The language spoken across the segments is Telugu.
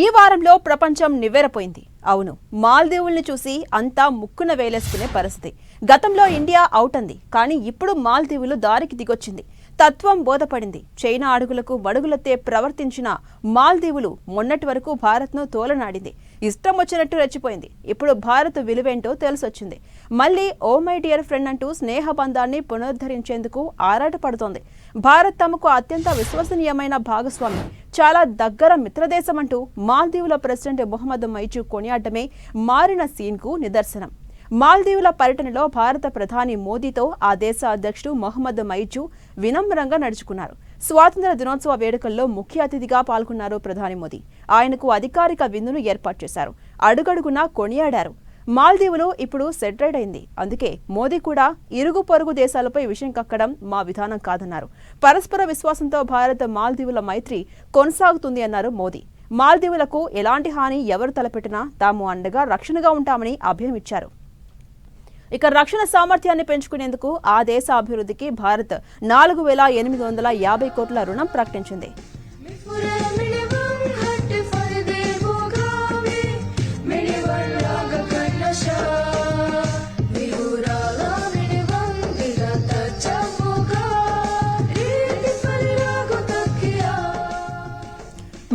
ఈ వారంలో ప్రపంచం నివ్వెరపోయింది. అవును మాల్దీవుల్ని చూసి అంతా ముక్కున వేలేసుకునే పరిస్థితి. గతంలో ఇండియా అవుట్ అంది కానీ ఇప్పుడు మాల్దీవులు దారికి దిగొచ్చింది. తత్వం బోధపడింది. చైనా అడుగులకు వడుగులెత్తే ప్రవర్తించిన మాల్దీవులు మొన్నటి వరకు భారత్ను తోలనాడింది. ఇష్టం వచ్చినట్టు రెచ్చిపోయింది. ఇప్పుడు భారత్ విలువేంటో తెలిసొచ్చింది. మళ్ళీ ఓ మై డియర్ ఫ్రెండ్ అంటూ స్నేహ బంధాన్ని పునరుద్ధరించేందుకు ఆరాటపడుతోంది. భారత్ తమకు అత్యంత విశ్వసనీయమైన భాగస్వామి. చాలా దగ్గర మిత్రదేశం అంటూ మాల్దీవుల ప్రెసిడెంట్ మొహమ్మద్ మైచూ కొనియాడమే మారిన సీన్కు నిదర్శనం. మాల్దీవుల పర్యటనలో భారత ప్రధాని మోదీతో ఆ దేశ అధ్యక్షుడు మొహమ్మద్ మైచు వినమ్రంగా నడుచుకున్నారు. స్వాతంత్ర దినోత్సవ వేడుకల్లో ముఖ్య అతిథిగా పాల్గొన్నారు ప్రధాని మోదీ. ఆయనకు అధికారిక విందును ఏర్పాటు చేశారు. అడుగడుగునా కొనియాడారు. మాల్దీవులు ఇప్పుడు సెటిల్డ్ అయింది. అందుకే మోదీ కూడా ఇరుగు పొరుగు దేశాలపై విషయం కక్కడం మా విధానం కాదన్నారు. పరస్పర విశ్వాసంతో భారత్ మాల్దీవుల మైత్రి కొనసాగుతుంది అన్నారు మోదీ. మాల్దీవులకు ఎలాంటి హాని ఎవరు తలపెట్టినా తాము అండగా రక్షణగా ఉంటామని అభయం ఇచ్చారు. ఇక రక్షణ సామర్థ్యాన్ని పెంచుకునేందుకు ఆ దేశ అభివృద్ధికి భారత్ నాలుగు వేల ఎనిమిది వందల యాభై కోట్ల రుణం ప్రకటించింది.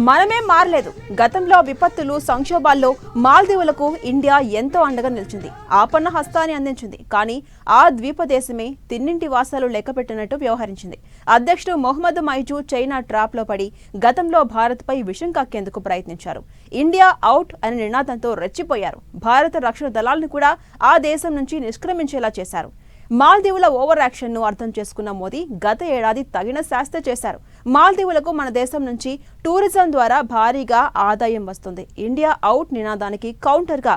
మనమే మారలేదు. గతంలో విపత్తులు సంక్షోభాల్లో మాల్దీవులకు ఇండియా ఎంతో అండగా నిలిచింది. ఆపన్న హస్తాన్ని అందించింది. కానీ ఆ ద్వీపదేశమే తిన్నింటి వాసాలు లెక్కపెట్టినట్టు వ్యవహరించింది. అధ్యక్షుడు మొహమ్మద్ మైజూ చైనా ట్రాప్లో పడి గతంలో భారత్పై విషం కక్కేందుకు ప్రయత్నించారు. ఇండియా అవుట్ అనే నినాదంతో రెచ్చిపోయారు. భారత రక్షణ దళాలను కూడా ఆ దేశం నుంచి నిష్క్రమించేలా చేశారు. మాల్దీవుల ఓవర్ యాక్షన్ను అర్థం చేసుకున్న మోదీ గత ఏడాది తగిన శాస్త్ర చేశారు. మాల్దీవులకు మన దేశం నుంచి టూరిజం ద్వారా భారీగా ఆదాయం వస్తుంది. ఇండియా అవుట్ నినాదానికి కౌంటర్గా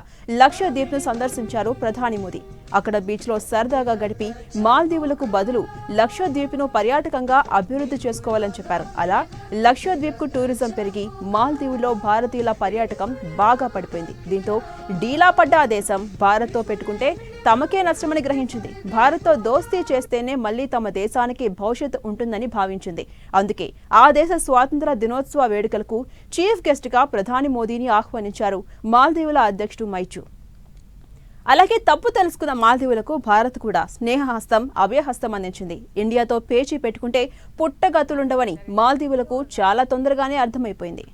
సందర్శించారు ప్రధాని మోదీ. అక్కడ బీచ్లో సరదాగా గడిపి మాల్దీవులకు బదులు లక్షద్వీప్ను పర్యాటకంగా అభివృద్ధి చేసుకోవాలని చెప్పారు. అలా లక్షద్వీప్కు టూరిజం పెరిగి మాల్దీవులో భారతీయుల పర్యాటకం బాగా పడిపోయింది. దీంతో డీలా పడ్డ ఆ దేశం భారత్తో పెట్టుకుంటే తమకే నష్టమని గ్రహించింది. భారత్తో దోస్తీ చేస్తేనే మళ్ళీ తమ దేశానికి భవిష్యత్తు ఉంటుందని భావించింది. అందుకే ఆ దేశ స్వాతంత్ర దినోత్సవ వేడుకలకు చీఫ్ గెస్ట్గా ప్రధాని మోదీని ఆహ్వానించారు మాల్దీవుల అధ్యక్షుడు మైచు. అలాగే తప్పు తెలుసుకున్న మాల్దీవులకు భారత్ కూడా స్నేహహస్తం అభయహస్తం అందించింది. ఇండియాతో పేచీ పెట్టుకుంటే పుట్టగతులుండవని మాల్దీవులకు చాలా తొందరగానే అర్థమైపోయింది.